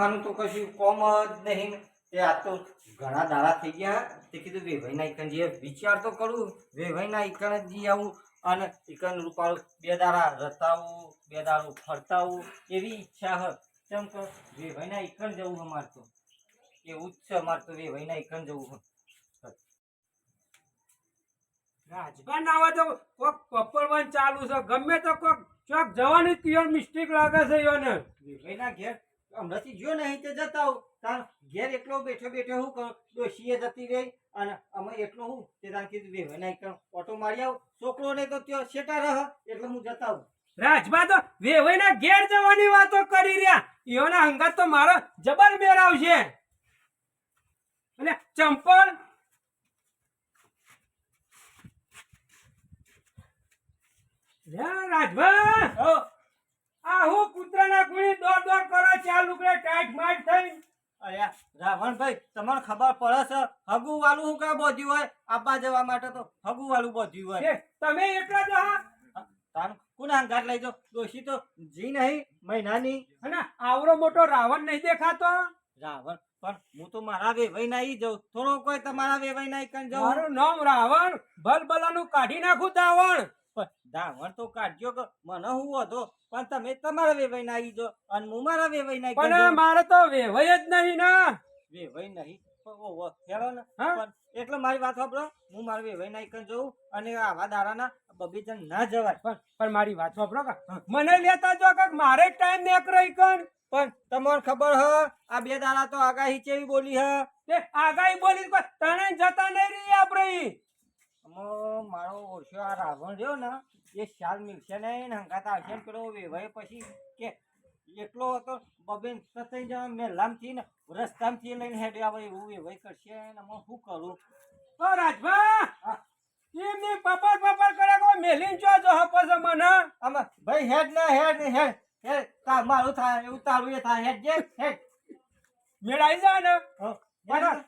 ચોમાહાનું તો કશું કોમ જ નહીં. તે આ તો ઘણા દાડા થઈ ગયા. તે કીધું વેભાઈના ઇકન જે વિચાર તો કરું. વેભાઈના ઇકન જ જી આવું અને ઇકન રૂપાળું બે દાડા રતાવું બે દાડું ફરતાવું એવી ઈચ્છા હ. કેમ કે વેભાઈના ઇકન જવું અમાર તો. એવું જ છે અમાર તો વેભાઈના ઇકન જવું રાજભાન આવા તો કોક પપ્પરવાન ચાલુ છે. ગમે તો કોક ચોક જવાની તિયોર મિસ્ટેક લાગે છે યોને વેભાઈના ઘેર હમણાંથી જો નહીં તે જતા હું તાર ઘેર એકલો બેઠો બેઠો હું કરું? ડોશીએ જતી રહી અને અમે એટલો હું તે તાર કીધું વેભાઈના ઈકન ઓટો મારી આવું. છોકરો ને તો ત્યાં શેટા રહ એટલે હું જતા હું રાજભા તો વેવાઈના ઘેર જવાની વાતો કરી રહ્યા. એઓના અંગત તો મારો જબર મેર આવશે અને ચંપલ રાજભા આ હું કૂતરાના કુણી દોડ દોડ ચાર લુગડે ટાઈટ માટ થઈ અરે રાવણભાઈ તમને ખબર પડે છે હગુ વાળું હું કા બોધ્યું હોય? આપવા જવા માટે તો હગુ વાળું બોધ્યું હોય. તમે એકલા જ હા તાર કોને હંગાત લઈ જાઓ? ડોશી તો જી નહીં મહિનાની. હે આવડો મોટો રાવણ નહીં દેખાતો? રાવણ પણ હું તો મારા વેવાઈ ના જઉં. જાઉં થોડો કોઈ તમારા વેવાઈ ના કન જાઉં. મારું નામ રાવણ. ભલભલાનું કાઢી નાખું દાવણ પણ તો કાઢજો કે મને હું હતો પણ તમે તમારા વેવાઈ ના જો અને હું મારા વેવાઈ ના પણ મારે તો વેવાય જ નહીં ના. વેવાઈ નહીં? ઓહો, હેલો ને. પણ એટલે મારી વાત સાંભળો હું મારા વેવાઈ ના કન જઉં અને આવા દાડાના બગીચા ના જવાય. પણ પણ મારી વાત સાંભળો કા મને લેતા જો કે મારે ટાઈમ નીકળે કણ? પણ તમને ખબર હ આ બે દાડા તો આગાહી ચેવી બોલી હ? આગાહી બોલી પણ તને જતા નહીં રહી આપણે. મારો ઓળખ્યો આ રાવણ રહ્યો ને એ શાલ મિલશે નહીં ને હંકાતા હશે ને પેલો વેવાય પછી કે એટલો હતો બબેન સતઈ જવા મેલામથી ને રસ્તામાંથી લઈને હેડે આવે એવું વેવાય કરશે ને હું શું કરું? તો રાજભા એમની પપર પપર કરે કોઈ મેલીન જો જો હપસ મને? આમાં ભાઈ હેડ ને હેડ હેડ હેડ તા મારું થાય એવું તારું એ થાય હેડ જે હેડ. મેળાઈ જા ને. હો,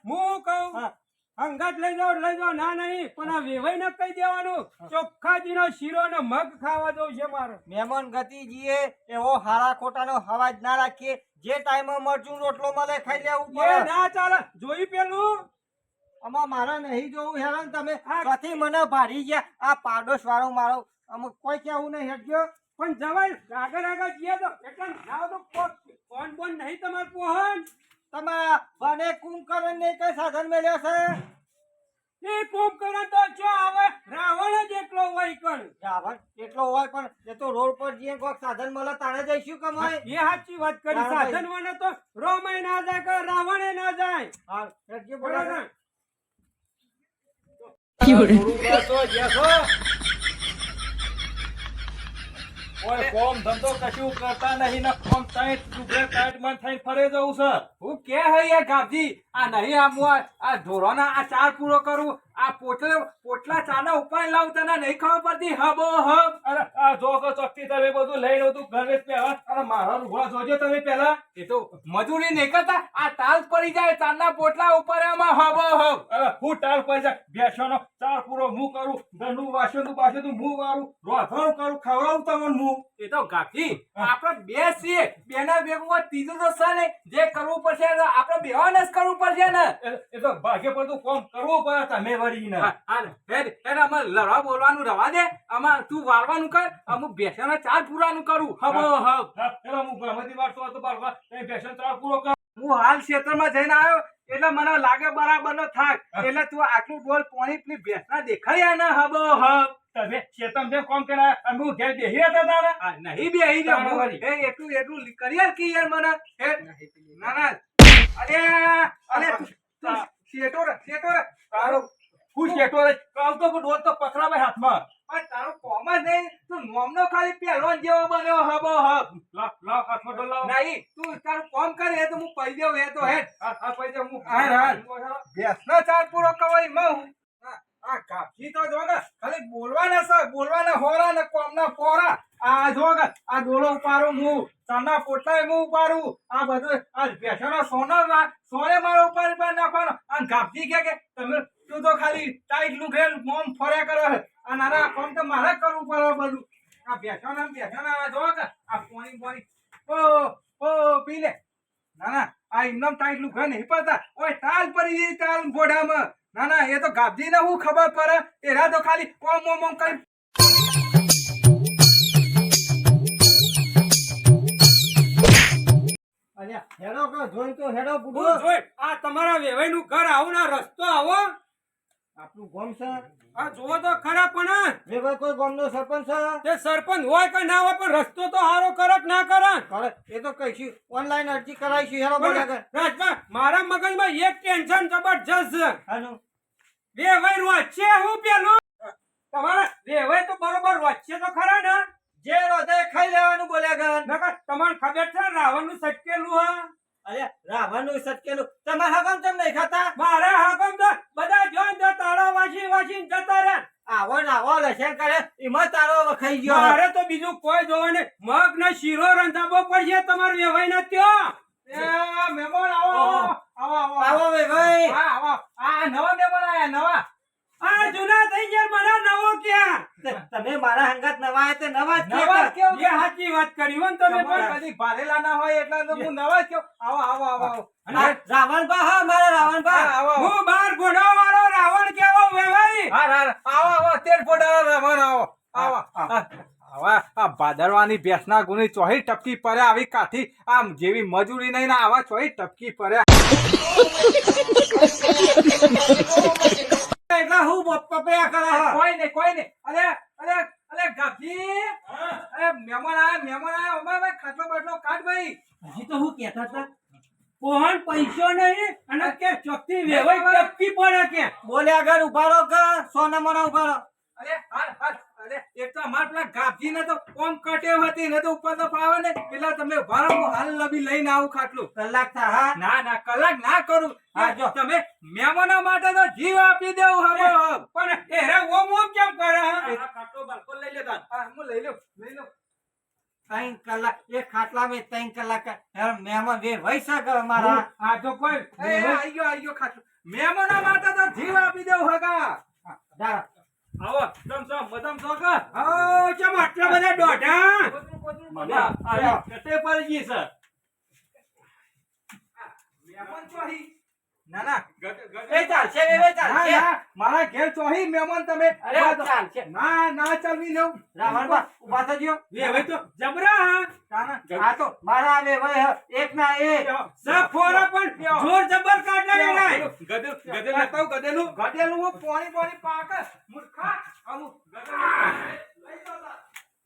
હું કહું હા. અંગાત લઈ જાઓ લઈ જાઓ. ના નહીં પણ આ વેવાઈ ને કહી દેવાનું. ચોખ્ખાજીનો શીરો ને મગ ખાવા દઉં છે મારે. મહેમાન ગતિજીએ એવો હારા ખોટા નો હવાજ ના રાખીએ. જે ટાઈમે મરચું રોટલો મળે ખાઈ લેવું પડે. ના ચાલે. જોઈ પેલું? આમાં મારે નહીં જોવું હેરાન તમે. કથી મને ભારી ગયા. આ પાડોશ વાળો મારો. અમુક કોઈ કેવું નહીં હેડજો પણ જવાય આગળ આગળ જઈએ તો. એટલે જાઓ તો ફોન બોન નહીં તમાર પોહન. તમારા વને કુંભકરણ ને કઈ સાધન મેળ્યો છે? એ કુંભકરણ તો જો આવે રાવણ જ એટલો હોય કણ રાવણ એટલો હોય પણ એ તો રોડ પર જઈએ કોઈ સાધન મળે તારે જઈશું કમાય એ સાચી વાત કરી. સાધન મને તો રોમાય ના જાય કે રાવણે ના જાય. હા હેડજો બરાબર? બરાબર. ઓય કોમ ધંધો કશું કરતા નહીં, ને કોમ ટાઈટ ડુબરે ટાઈટમાં થઈને ફરે જવું છે હું કે હે ગાભજી આ નહીં, આ મુઆ આ ધોરોના આ ચાર પૂરો કરું. આ પોટલે પોટલા ચાના ઉપર લાવ, તને નહીં ખબર પડતી? હબો, હબ. અરે, આ જો તો ચકતી તમે બધું લઈ લો તું ઘરે પહેલા અરે મારા રૂગડા જોજો તમે પહેલા. એ તો મજૂરી નહીં કરતા આ તાલ પડી જાય ચાના પોટલા ઉપર એમાં, હબો, હબ. અરે, હું તાલ પડી જાય. બેસવાનો ચાર પૂરો હું કરું ઘરનું વાસણનું તું હું વારું રોધવાનું કરું, ખવડાવું તમને હું. એ તો કાકી આપણે બે છીએ. બેના ભેગું ત્રીજું તો છે ને જે કરવું પડશે આપણે બેવાને જ કરવું પડશે ને. એ- તો ભાગ્ય પડતું કોમ કરવું પડે તમે વળી ને હેડ, હેડ, લડવા બોલવાનું રવા દે. અમાર તું વાળવાનું કર. અમુક બેસાના ચાર પૂરાનું કરું. હબો હબ હા, ગણપતિ વાળતો હતો બાળવા. તમે ચાર પૂરો કર. હું હાલ ક્ષેત્રમાં જઈને આવ્યો એટલે મને લાગે બરાબર નો થાક એટલે તું આટલું બોલ પોણી પેલી ભેંસના દેખાડ્યા ને હબો હબ. તમે ચેતન બે કોમ કર્યા અમે હું ઘેર બેહી હતા તારા. આ નહીં બે અહીં તારા વળી. એ એટલું એટલું કરી યાર કે યાર મને. હેડ. ના ના. અરે અરે શેઠો રે શેઠો રે. તારો હું શેઠો રે? આવતો પણ રોજ તો પકડાવે હાથમાં. પણ તારું કોમ જ નહીં. તું નોમનો ખાલી પહેલવાન જેવો બન્યો હબો હબ. લાવ લાવ હાથમાં તો લાવ. નહીં તું તારું કોમ કરે એ તો હું પૈ દેવ એ તો હેડ આ આ પૈસા હું હાર, હાર. ભેંસનો ચાર પૂરો કવાયમાં હું આ- કાપી તો જોગ ખાલી બોલવાના છે, બોલવાના હોરા ને કોમના પોરા. આ જોગ આ ડોલો ઉપાડું હું ચાના પોટલાય હું ઉપાડું. આ બધું, આ ભેંસોનો સોના સોને મારો ઉપર ઉપર નાખવાનો. કે તમે તું તો ખાલી ટાઈટ લુગેલ મોમ ફર્યા કરો આ નાના કોમ તો મારે કરવું પડે બધું. આ ભેંસોના ને ભેંસોના આ જોગ આ પોણી પોણી, ઓ ઓ પી લે ના, આ એમનેમ ટાઈટ લુગડા નહીં પડતા ઓય, તાલ પડી તાલ ઘોડામાં ના ના એ તો ગાબજીને હું ખબર પડે. એરા તો ખાલી ઓમ ઓમ ઓમ કરી હેડો કે જોઈ તો હેડો બુડો જોઈ આ તમારા વેવાઈનું ઘર આવું ના રસ્તો આવો. આપણું ગામ છે? આ જોવો તો ખરા પણ વેવાઈ કોઈ ગામનો સરપંચ છે? તે સરપંચ હોય કે ના હોય પણ રસ્તો તો હારો કરે કે ના કરે? કરે. એ તો કહીશું. ઓનલાઈન અરજી કરાવીશું બોલ્યા કર. રાજભા મારા મગજમાં એક ટેન્શન જબરજસ્ત છે. હાલો. વેવાઈ વચ્ચે હું પેલો? તમારા વેવાઈ તો બરોબર વચ્ચે તો ખરા ને? જે રોધે ખાઈ લેવાનું બોલ્યા ગન નકર તમને ખબર છે રાવણનું સટકેલું હા? અલ્યા રાવણનું સટકેલું. તમારા હગમ તેમ નહીં ખાતા? મારા તાળા વાસી જતો રહે આવો ને આવો લસણ કરે એમાં તારો વખાઈ ગયો. મારે તો બીજું કોઈ જોવા નહીં. મગ ને શીરો રંધાવો પડશે તમારો વ્યવહાર ના ત્યો એ મહેમાન આવો આવો આવો આવો ભાઈ હા આવો. આ નવા મહેમાન આયા નવા. આ જૂના થઈ ગયા મને નવો ક્યાં? તમે મારા હંગાત નવા તે નવા જ નવા કેવું એ સાચી વાત કરી હો ને તમે પણ. કદી ભારેલા ના હોય એટલે તો હું નવા જ કહું આવો આવો આવો. આવો રાવણ બા હા મારા રાવણ બા. આવો હું બાર ઘોડો વાળો રાવણ કેવો વેવાઈ. હા હા. આવો આવો તેર ઘોડા રાવણ આવો. આવો. આવા આ ભાદરવાની ભેંસના ગુની ચોહી ટપકી પડ્યા આવી કાઠી આમ જેવી મજૂરી નહીં ને આવા ચોહી ટપકી પડ્યા. હું. પપૈયા કોઈ નહીં કોઈ નહીં અરે અરે અરે ગાભી અરે મહેમાન આયા મહેમાન આયા. અમાર ભાઈ ખાટલો બાટલો કાઢ ભાઈ. હજી તો હું કહેતા હતા કોહણ પૈસો નહીં અને કે ચોકતી વેવાઈ ટપકી પડે કે? બોલ્યા ઘર ઉભારો કે સોના મોના ઉભારો અરે હાલ હાલ. અરે એક તો અમાર પેલા ગાભી ને તો ઓમ કટેવ હતી ને તો ઉપર તો ફાવે ને. પેલા તમે ભારો હાલ લબી લઈને આવું ખાટલું. કલાક થા હા? ના ના કલાક ના કરું. હા, જો. તમે મહેમાનો માટે તો જીવ આપી દેવું હવે હવે. પણ એરે ઓમ ઓમ કેમ કરે હા? ખાટલો બાટલો લઈ લેતા. હા હું લઈ લઉં લઈ લઉં. ત્રણ કલાક એક ખાટલા મેં ત્રણ કલાક મહેમાન વે વૈસા કર મારા આ તો કોઈ એ, આઈ ગયો આઈ ગયો ખાટલો. મહેમાનો માટે તો જીવ આપી દેવું હગા દાડા. આવો તમ છો મતમ છો કે? આવો ચમ આટલા બધા દોઢા? મને આ કટે પડી ગઈ છે મહેમાન ચોહી ના ના. એ ચાલશે ચાલશે. મારા ઘેર ચોહી મહેમાન તમે. અરે ચાલશે. ના ના ચાલવી લઉં રાવણભા ઊભા થજો. વેવાઈ તો જબરા હા ના, ના. આ તો મારા વે વે એક ના એક સબ ફોરા પણ જોર જબર કાઢ કહું ગધેલું ગધેલું હું પોણી પોણી પાક. મૂર્ખા આવું લઈ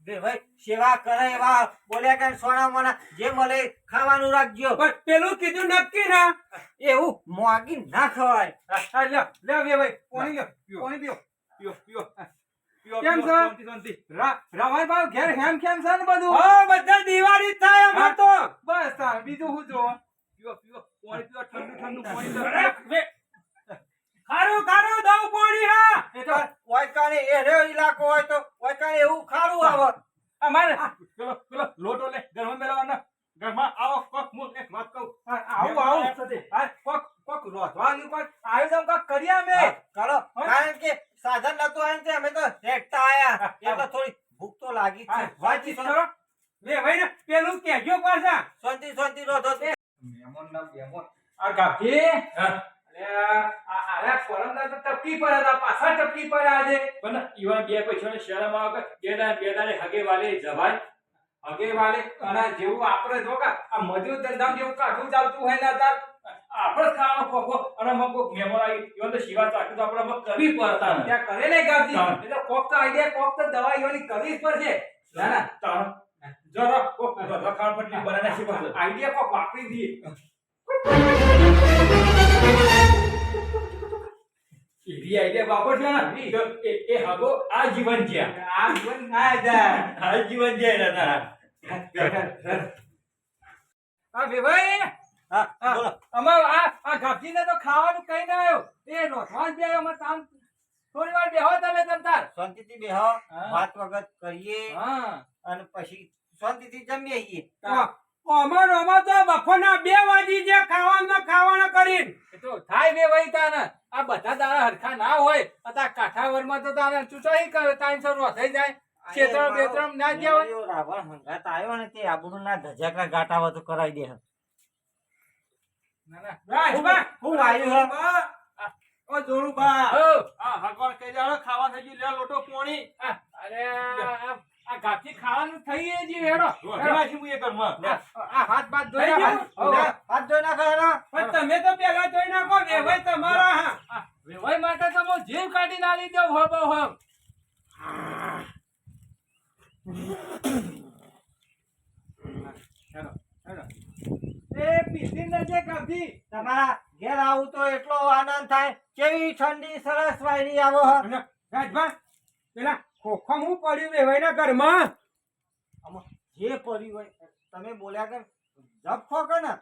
ભાઈ સેવા કરે એવા બોલ્યા કે સોના મોના જે મળે ખાવાનું રાખજો. પણ પેલું કીધું નક્કી ના. એવું? મોગી ના ખવાય. લ્યો, લ્યો, બે ભાઈ, પોણી લ્યો, પોણી પીઓ. પીઓ પીઓ પીઓ કેમ પીઓ, છે? શાંતિ, શાંતિ. રા- રવાઈભાઈ ઘેર હેમ ખેમ છે ને બધું? હા બધા દિવાળી થાય અમાર તો. બસ તાર, બીજું હું જો પીઓ પીઓ પાણી પીઓ ઠંડુ ઠંડુ પાણી ખારું ખારું દઉં પાણી હા. એ તો વાયકાને એ ઇલાકો હોય તો વાયકાને એવું ખારું આવે અમારે ચલો ચલો લોટો લે ઘરમાં મેળવવાનો. ઘરમાં આવો કોક મુક એક વાત કહું. આવું આવું. આ કોક કોક રોધવાનું કોક. આયોજન કોક કરીએ અમે કરો. કારણ કે સાધન નતું આવ્યું તે અમે તો હેઠતા આયા. એટલે થોડી ભૂખ તો લાગી છે. હા, વાતચીત કરો. લે ભાઈ ને પેલું કેજો પાછા. શાંતિ શાંતિ રોધો. તો તે. મહેમાન ના મહેમાન. આ ગાભી, અલે આ આરા કોરમદાર તો ટપકી પડ્યા હતા, પાછા પર આજે. પણ ઈવન બે પૈસાને શરમ આવે કે બે બેદાને હગે વાલે જવાય. હગે વાલે અને જેવું આપણે જો કા? આ મજૂર ધંધામ જેવું કાઠું ચાલતું હોય ને તાર? આપણે ખાવાનો ખોખો અને મગ કોક મહેમાન આવી ઈવન તો શિવા ચાખ્યું તો આપણે મગ કરવી પડતા ને ત્યાં કરે ને ગાભી એટલે કોક તો આઈડિયા કોક તો દવા એવાની કરવી જ પડશે. ના ના. તાણ. જરા કોક રખાણ પટલી બનાના શી આઈડિયા કોક વાપરી દઈએ. આઈડિયા વાપરજો ને? તો એ એ આ જીવન જ્યાં. આ જીવન ના જાય આ જીવન જ્યાં હતા આ ભાઈ અમાર આ આ ગાભીને તો ખાવાનું કઈ ના આવ્યો. એ રોધવા જ આવ્યો અમાર થોડી વાર બેહો તમે તમ તાર. શાંતિથી બેહો. વાત વગત કરીએ. હા. અને પછી શાંતિથી જમીએ આવીએ. અમાર અમાર તો બપોરના બે વાગી જે ખાવાનું ખાવાનો કરીને. એ તો થાય બે વહી તાને આ બધા તારા હરખા ના હોય અત્યારે કાઠાવરમાં તો તારા ચૂસાઈ કરે ટાઈમસર થઈ જાય? ક્ષેત્ર બેત્રમ ના ગયા રાવણ હંગાત આવ્યો ને તે આબુડું ના ધજાકા ગાટાવા તો કરાઈ દે ના ના. હું આવ્યું? હે? બા. ઓ જોરુબા. આ હગવાન કહી દેવાનો, ખાવા થઈ ગયું, લે લોટો પોણી. અરે આ આ ખાવાનું થઈ જી હેડો જો, હું એ ઘરમાં. આ આ હાથ બાદ ધોઈ નાખો. હાથ ધોઈ નાખો એનો. પણ તમે તો પેલા ધોઈ નાખો વેવાઈ તમારા હા આ માટે તો હું જીવ કાઢી ના લીધો હો બહુ હમ હેડો હેડો એ પીસી લેજે ગાભી. તમારા ઘેર આવું તો એટલો આનંદ થાય કેવી ઠંડી સરસ વાયરી આવો. રાજભા, પેલા ખોખો હું પડ્યું વેવાઈના ઘરમાં? આમાં જે પડ્યું હોય તમે બોલ્યા કે જપ ખોકો ને?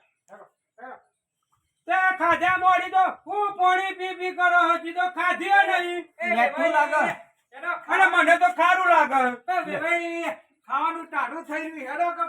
તે ખાધા મોડી તો હું પાણી પી પી કરો હજી તો ખાધી નહીં. મેઠું લાગે. અને મને તો ખારું લાગે. તો વેવાઈ ખાવાનું ટાઢું થઈ રહ્યું. હેડો કે